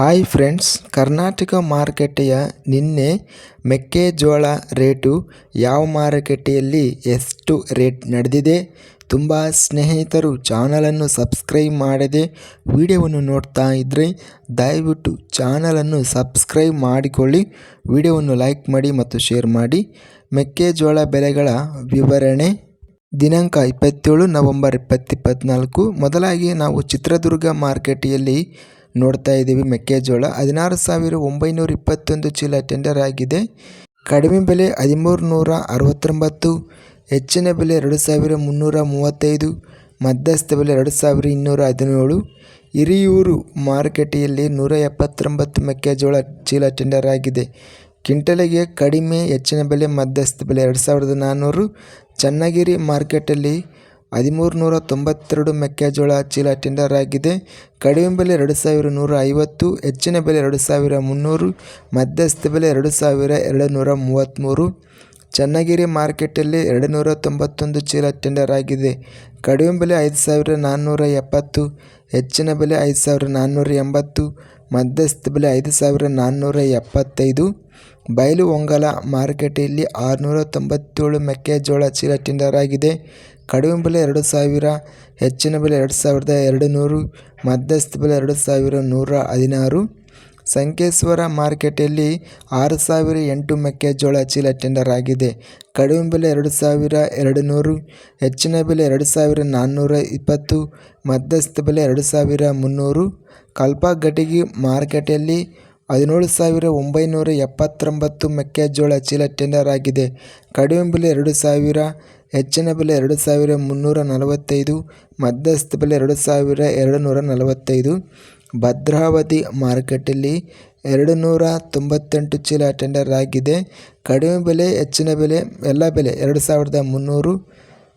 Hi friends Karnataka ಮಾರುಕಟ್ಟೆಯ ನಿನ್ನೆ ಮೆಕ್ಕೆಜೋಳ ರೇಟು ಯಾವ ಮಾರುಕಟ್ಟೆಯಲ್ಲಿ ಎಷ್ಟು ರೇಟ್ ನಡೆದಿದೆ? ತುಂಬ ಸ್ನೇಹಿತರು ಚಾನಲನ್ನು ಸಬ್ಸ್ಕ್ರೈಬ್ ಮಾಡದೆ ವಿಡಿಯೋವನ್ನು ನೋಡ್ತಾ ಇದ್ದರೆ ದಯವಿಟ್ಟು ಚಾನಲನ್ನು ಸಬ್ಸ್ಕ್ರೈಬ್ ಮಾಡಿಕೊಳ್ಳಿ, ವಿಡಿಯೋವನ್ನು ಲೈಕ್ ಮಾಡಿ ಮತ್ತು ಶೇರ್ ಮಾಡಿ. ಮೆಕ್ಕೆಜೋಳ ಬೆಲೆಗಳ ವಿವರಣೆ. ದಿನಾಂಕ ಇಪ್ಪತ್ತೇಳು ನವಂಬರ್ ಇಪ್ಪತ್ತಿಪ್ಪತ್ನಾಲ್ಕು ಮೊದಲಾಗಿ ನಾವು ಚಿತ್ರದುರ್ಗ ಮಾರುಕಟ್ಟೆಯಲ್ಲಿ ನೋಡ್ತಾ ಇದ್ದೀವಿ. ಮೆಕ್ಕೆಜೋಳ ಹದಿನಾರು ಸಾವಿರ ಒಂಬೈನೂರ ಇಪ್ಪತ್ತೊಂದು ಚೀಲ ಟೆಂಡರ್ ಆಗಿದೆ. ಕಡಿಮೆ ಬೆಲೆ ಹದಿಮೂರು ನೂರ ಅರವತ್ತೊಂಬತ್ತು, ಹೆಚ್ಚಿನ ಬೆಲೆ ಎರಡು ಸಾವಿರ ಮುನ್ನೂರ ಮೂವತ್ತೈದು, ಮಧ್ಯಸ್ಥ ಬೆಲೆ ಎರಡು ಸಾವಿರ ಇನ್ನೂರ ಹದಿನೇಳು. ಹಿರಿಯೂರು ಮಾರುಕಟ್ಟೆಯಲ್ಲಿ ನೂರ ಎಪ್ಪತ್ತೊಂಬತ್ತು ಮೆಕ್ಕೆಜೋಳ ಚೀಲ ಟೆಂಡರ್ ಆಗಿದೆ. ಕ್ವಿಂಟಲಿಗೆ ಕಡಿಮೆ, ಹೆಚ್ಚಿನ ಬೆಲೆ, ಮಧ್ಯಸ್ಥ ಬೆಲೆ ಎರಡು ಸಾವಿರದ ನಾನ್ನೂರು ಚನ್ನಗಿರಿ ಮಾರ್ಕೆಟಲ್ಲಿ ಹದಿಮೂರು ನೂರ ತೊಂಬತ್ತೆರಡು ಮೆಕ್ಕೆಜೋಳ ಚೀಲ ಟೆಂಡರ್ ಆಗಿದೆ. ಕಡಿಮೆ ಬೆಲೆ ಎರಡು ಸಾವಿರ ನೂರ ಐವತ್ತು ಹೆಚ್ಚಿನ ಬೆಲೆ ಎರಡು ಸಾವಿರ ಮುನ್ನೂರು ಮಧ್ಯಸ್ಥ ಬೆಲೆ ಎರಡು ಸಾವಿರ ಎರಡು ನೂರ ಮೂವತ್ತ್ಮೂರು ಚನ್ನಗಿರಿ ಮಾರ್ಕೆಟಲ್ಲಿ ಎರಡು ನೂರ ತೊಂಬತ್ತೊಂದು ಚೀಲ ಟೆಂಡರ್ ಆಗಿದೆ. ಕಡಿಮೆ ಬೆಲೆ ಐದು ಸಾವಿರ ನಾನ್ನೂರ ಎಪ್ಪತ್ತು ಹೆಚ್ಚಿನ ಬೆಲೆ ಐದು ಸಾವಿರ ನಾನ್ನೂರ ಎಂಬತ್ತು ಮಧ್ಯಸ್ಥ ಬೆಲೆ ಐದು ಸಾವಿರ ನಾನ್ನೂರ ಎಪ್ಪತ್ತೈದು ಬಯಲು ಒಂಗಲ ಮಾರುಕಟ್ಟೆಯಲ್ಲಿ ಆರುನೂರ ತೊಂಬತ್ತೇಳು ಮೆಕ್ಕೆಜೋಳ ಚೀಲ ಟೆಂಡರ್ ಆಗಿದೆ. ಕಡಿಮೆ ಬೆಲೆ ಎರಡು ಸಾವಿರ, ಹೆಚ್ಚಿನ ಬೆಲೆ ಎರಡು ಸಾವಿರದ ಎರಡು ನೂರು ಮಧ್ಯಸ್ಥ ಬೆಲೆ ಎರಡು ಸಾವಿರ ನೂರ ಹದಿನಾರು. ಸಂಕೇಶ್ವರ ಮಾರ್ಕೆಟಲ್ಲಿ ಆರು ಸಾವಿರ ಎಂಟು ಮೆಕ್ಕೆಜೋಳ ಚೀಲ ಟೆಂಡರ್ ಆಗಿದೆ. ಕಡಿಮೆ ಬೆಲೆ ಎರಡು ಸಾವಿರ ಎರಡು ನೂರು ಹೆಚ್ಚಿನ ಬೆಲೆ ಎರಡು ಸಾವಿರ ನಾನ್ನೂರ ಇಪ್ಪತ್ತು, ಮಧ್ಯಸ್ಥ ಬೆಲೆ ಎರಡು ಸಾವಿರ ಮುನ್ನೂರು. ಕಲ್ಪಗಟಿಗಿ ಮಾರ್ಕೆಟಲ್ಲಿ ಹದಿನೇಳು ಸಾವಿರ ಒಂಬೈನೂರ ಎಪ್ಪತ್ತೊಂಬತ್ತು ಮೆಕ್ಕೆಜೋಳ ಚೀಲ ಟೆಂಡರ್ ಆಗಿದೆ. ಕಡಿಮೆ ಬೆಲೆ ಎರಡು ಸಾವಿರ ಹೆಚ್ಚಿನ ಬೆಲೆ ಎರಡು ಸಾವಿರ ಮುನ್ನೂರ ನಲವತ್ತೈದು, ಮಧ್ಯಸ್ಥ ಬೆಲೆ ಎರಡು ಸಾವಿರ ಎರಡು ನೂರ ನಲವತ್ತೈದು. ಭದ್ರಾವತಿ ಮಾರ್ಕೆಟಲ್ಲಿ ಎರಡು ನೂರ ತೊಂಬತ್ತೆಂಟು ಚೀಲ ಟೆಂಡರ್ ಆಗಿದೆ. ಕಡಿಮೆ ಬೆಲೆ, ಹೆಚ್ಚಿನ ಬೆಲೆ, ಎಲ್ಲ ಬೆಲೆ ಎರಡು ಸಾವಿರದ ಮುನ್ನೂರು.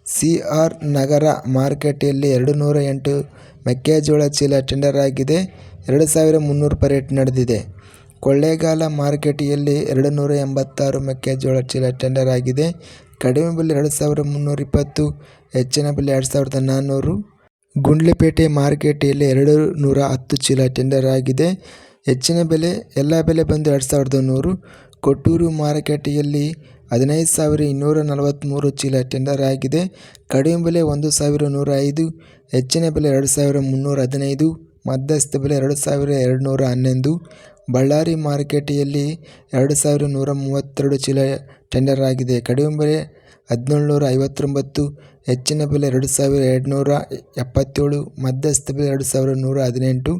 ಸಿ ಆರ್ ನಗರ ಮಾರುಕಟ್ಟೆಯಲ್ಲಿ ಎರಡು ನೂರ ಎಂಟು ಮೆಕ್ಕೆಜೋಳ ಚೀಲ ಟೆಂಡರ್ ಆಗಿದೆ. ಎರಡು ಸಾವಿರ ಮುನ್ನೂರು ಪರೇಟ್ ರೇಟ್ ನಡೆದಿದೆ. ಕೊಳ್ಳೇಗಾಲ ಮಾರುಕಟ್ಟೆಯಲ್ಲಿ ಎರಡು ನೂರ ಎಂಬತ್ತಾರು ಮೆಕ್ಕೆಜೋಳ ಚೀಲ ಟೆಂಡರ್ ಆಗಿದೆ. ಕಡಿಮೆ ಬೆಲೆ ಎರಡು ಸಾವಿರ ಮುನ್ನೂರ ಇಪ್ಪತ್ತು, ಹೆಚ್ಚಿನ ಬೆಲೆ ಎರಡು ಸಾವಿರದ ನಾನ್ನೂರು ಗುಂಡ್ಲುಪೇಟೆ ಮಾರುಕಟ್ಟೆಯಲ್ಲಿ ಎರಡು ನೂರ ಹತ್ತು ಚೀಲ ಟೆಂಡರ್ ಆಗಿದೆ. ಹೆಚ್ಚಿನ ಬೆಲೆ, ಎಲ್ಲ ಬೆಲೆ ಬಂದು ಎರಡು ಸಾವಿರದ ನೂರು. ಕೊಟ್ಟೂರು ಮಾರುಕಟ್ಟೆಯಲ್ಲಿ ಹದಿನೈದು ಸಾವಿರ ಇನ್ನೂರ ನಲವತ್ತ್ಮೂರು ಚೀಲ ಟೆಂಡರ್ ಆಗಿದೆ. ಕಡಿಮೆ ಬೆಲೆ ಒಂದು ಸಾವಿರ ನೂರ ಐದು, ಹೆಚ್ಚಿನ ಬೆಲೆ ಎರಡು ಸಾವಿರ ಮುನ್ನೂರ ಹದಿನೈದು. ಮಧ್ಯಸ್ಥ ಬೆಲೆ ಎರಡು ಸಾವಿರ ಎರಡು ನೂರ ಹನ್ನೊಂದು. ಬಳ್ಳಾರಿ ಮಾರುಕಟ್ಟೆಯಲ್ಲಿ ಎರಡು ಸಾವಿರ ನೂರ ಮೂವತ್ತೆರಡು ಚೀಲ ಟೆಂಡರ್ ಆಗಿದೆ. ಕಡಿಮೆ ಬೆಲೆ ಹದಿನೇಳು ನೂರ ಐವತ್ತೊಂಬತ್ತು, ಹೆಚ್ಚಿನ ಬೆಲೆ ಎರಡು ಸಾವಿರ ಎರಡುನೂರ ಎಪ್ಪತ್ತೇಳು, ಮಧ್ಯಸ್ಥ ಬೆಲೆ ಎರಡು ಸಾವಿರ ನೂರ ಹದಿನೆಂಟು.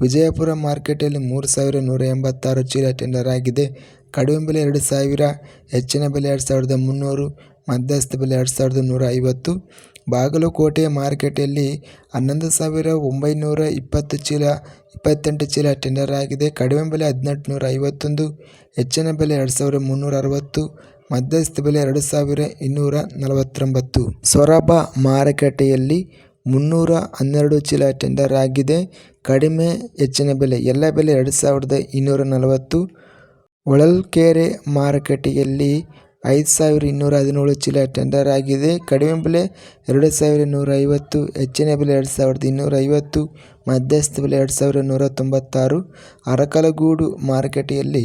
ವಿಜಯಪುರ ಮಾರ್ಕೆಟಲ್ಲಿ ಮೂರು ಸಾವಿರ ನೂರ ಎಂಬತ್ತಾರು ಚೀಲ ಟೆಂಡರ್ ಆಗಿದೆ. ಕಡಿಮೆ ಬೆಲೆ ಎರಡು ಸಾವಿರ, ಹೆಚ್ಚಿನ ಬೆಲೆ ಎರಡು ಸಾವಿರದ ಮುನ್ನೂರು, ಮಧ್ಯಸ್ಥ ಬೆಲೆ ಎರಡು ಸಾವಿರದ ನೂರ ಐವತ್ತು. ಬಾಗಲಕೋಟೆ ಮಾರುಕಟ್ಟೆಯಲ್ಲಿ ಹನ್ನೊಂದು ಸಾವಿರ ಒಂಬೈನೂರ ಇಪ್ಪತ್ತು ಚೀಲ, ಇಪ್ಪತ್ತೆಂಟು ಚೀಲ ಟೆಂಡರ್ ಆಗಿದೆ. ಕಡಿಮೆ ಬೆಲೆ ಹದಿನೆಂಟು ನೂರ ಐವತ್ತೊಂದು ಹೆಚ್ಚಿನ ಬೆಲೆ ಎರಡು ಸಾವಿರ ಮುನ್ನೂರ ಅರವತ್ತು ಮಧ್ಯಸ್ಥ ಬೆಲೆ ಎರಡು ಸಾವಿರ ಇನ್ನೂರ ನಲವತ್ತೊಂಬತ್ತು ಸೊರಬ ಮಾರುಕಟ್ಟೆಯಲ್ಲಿ ಮುನ್ನೂರ ಹನ್ನೆರಡು ಚೀಲ ಟೆಂಡರ್ ಆಗಿದೆ. ಕಡಿಮೆ, ಹೆಚ್ಚಿನ ಬೆಲೆ ಎಲ್ಲ ಬೆಲೆ ಎರಡು ಸಾವಿರದ ಇನ್ನೂರ ನಲವತ್ತು ಹೊಳಲ್ಕೆರೆ ಮಾರುಕಟ್ಟೆಯಲ್ಲಿ ಐದು ಸಾವಿರ ಇನ್ನೂರ ಹದಿನೇಳು ಚೀಲ ಟೆಂಡರ್ ಆಗಿದೆ. ಕಡಿಮೆ ಬೆಲೆ ಎರಡು ಸಾವಿರ ನೂರ ಐವತ್ತು ಹೆಚ್ಚಿನ ಬೆಲೆ ಎರಡು ಸಾವಿರದ ಇನ್ನೂರ ಐವತ್ತು ಮಧ್ಯಸ್ಥ ಬೆಲೆ ಎರಡು ಸಾವಿರ ನೂರ ತೊಂಬತ್ತಾರು ಅರಕಲಗೂಡು ಮಾರುಕಟ್ಟೆಯಲ್ಲಿ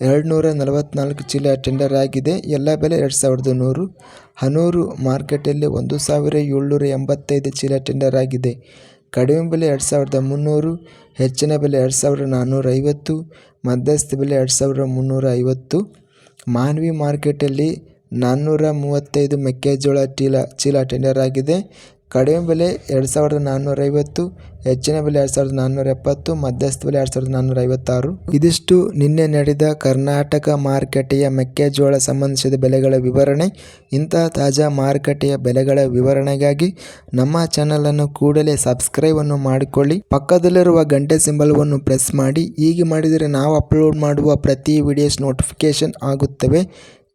ಎರಡು ನೂರ ನಲವತ್ತ್ನಾಲ್ಕು ಚೀಲ ಟೆಂಡರ್ ಆಗಿದೆ. ಎಲ್ಲ ಬೆಲೆ ಎರಡು ಸಾವಿರದ ನೂರು. ಹನೂರು ಮಾರ್ಕೆಟಲ್ಲಿ ಒಂದು ಸಾವಿರ ಏಳ್ನೂರ ಎಂಬತ್ತೈದು ಚೀಲ ಟೆಂಡರ್ ಆಗಿದೆ. ಕಡಿಮೆ ಬೆಲೆ ಎರಡು ಸಾವಿರದ ಮುನ್ನೂರು, ಹೆಚ್ಚಿನ ಬೆಲೆ ಎರಡು ಸಾವಿರದ ನಾನ್ನೂರ ಐವತ್ತು ಮಧ್ಯಸ್ಥ ಬೆಲೆ ಎರಡು ಸಾವಿರದ ಮುನ್ನೂರ ಐವತ್ತು ಮಾನ್ವಿ ಮಾರ್ಕೆಟಲ್ಲಿ ನಾನೂರ ಮೂವತ್ತೈದು ಮೆಕ್ಕೆಜೋಳ ಚೀಲ ಚೀಲ ಟೆಂಡರ್ ಆಗಿದೆ. ಕಡಿಮೆ ಬೆಲೆ ಎರಡು ಸಾವಿರದ ನಾನ್ನೂರೈವತ್ತು ಹೆಚ್ಚಿನ ಬೆಲೆ ಎರಡು ಸಾವಿರದ ನಾನ್ನೂರ ಎಪ್ಪತ್ತು, ಮಧ್ಯಸ್ಥ ಬೆಲೆ ಎರಡು ಸಾವಿರದ ನಾನ್ನೂರ ಐವತ್ತಾರು. ಇದಿಷ್ಟು ನಿನ್ನೆ ನಡೆದ ಕರ್ನಾಟಕ ಮಾರುಕಟ್ಟೆಯ ಮೆಕ್ಕೆಜೋಳ ಸಂಬಂಧಿಸಿದ ಬೆಲೆಗಳ ವಿವರಣೆ. ಇಂತಹ ತಾಜಾ ಮಾರುಕಟ್ಟೆಯ ಬೆಲೆಗಳ ವಿವರಣೆಗಾಗಿ ನಮ್ಮ ಚಾನಲನ್ನು ಕೂಡಲೇ ಸಬ್ಸ್ಕ್ರೈಬನ್ನು ಮಾಡಿಕೊಳ್ಳಿ. ಪಕ್ಕದಲ್ಲಿರುವ ಗಂಟೆ ಸಿಂಬಲ್ವನ್ನು ಪ್ರೆಸ್ ಮಾಡಿ. ಹೀಗೆ ಮಾಡಿದರೆ ನಾವು ಅಪ್ಲೋಡ್ ಮಾಡುವ ಪ್ರತಿ ವಿಡಿಯೋಸ್ ನೋಟಿಫಿಕೇಷನ್ ಆಗುತ್ತವೆ.